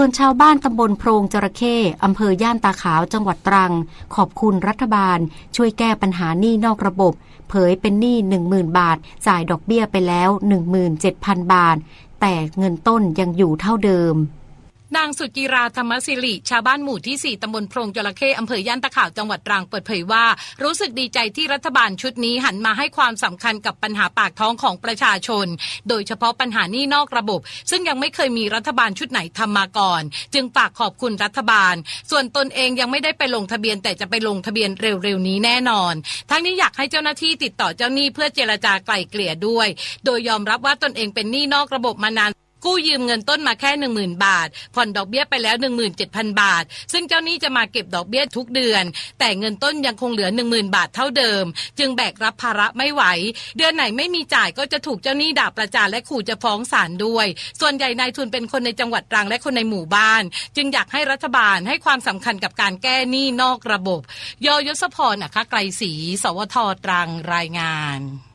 ส่วนชาวบ้านตำบลโพรงจระเข้อำเภอย่านตาขาวจังหวัดตรัง ขอบคุณรัฐบาล ช่วยแก้ปัญหาหนี้นอกระบบ เผยเป็นหนี้ 10,000 บาท จ่ายดอกเบี้ยไปแล้ว 17,000 บาท แต่เงินต้นยังอยู่เท่าเดิม นางสุจิราธรรมสิริ ชาวบ้านหมู่ที่ 4 ตำบลโพรงจระเข้อำเภอย่านตะขาวจังหวัดตรังเปิดเผยว่า รู้สึกดีใจที่รัฐบาลชุดนี้หันมาให้ความสำคัญกับปัญหาปากท้องของประชาชน โดยเฉพาะปัญหานี้นอกระบบ ซึ่งยังไม่เคยมีรัฐบาลชุดไหนทำมาก่อน จึงฝากขอบคุณรัฐบาล ส่วนตนเองยังไม่ได้ไปลงทะเบียนแต่จะไปลงทะเบียนเร็วๆนี้แน่นอน ทั้งนี้อยากให้เจ้าหน้าที่ติดต่อเจ้าหนี้เพื่อเจรจาไกล่เกลี่ยด้วย โดยยอมรับว่าตนเองเป็นหนี้นอกระบบมานาน กู้ยืมเงินต้นมาแค่ 10,000 บาท ผ่อนดอกเบี้ยไปแล้ว 17,000 บาท ซึ่งเจ้าหนี้จะมาเก็บดอกเบี้ยทุกเดือน แต่เงินต้นยังคงเหลือ 10,000 บาทเท่าเดิม จึงแบกรับภาระไม่ไหว เดือนไหนไม่มีจ่ายก็จะถูกเจ้าหนี้ด่าประจานและขู่จะฟ้องศาลด้วย ส่วนใหญ่นายทุนเป็นคนในจังหวัดตรังและคนในหมู่บ้าน จึงอยากให้รัฐบาลให้ความสำคัญกับการแก้หนี้นอกระบบยอยศพรนะคะไกรศรีสวทตรังรายงาน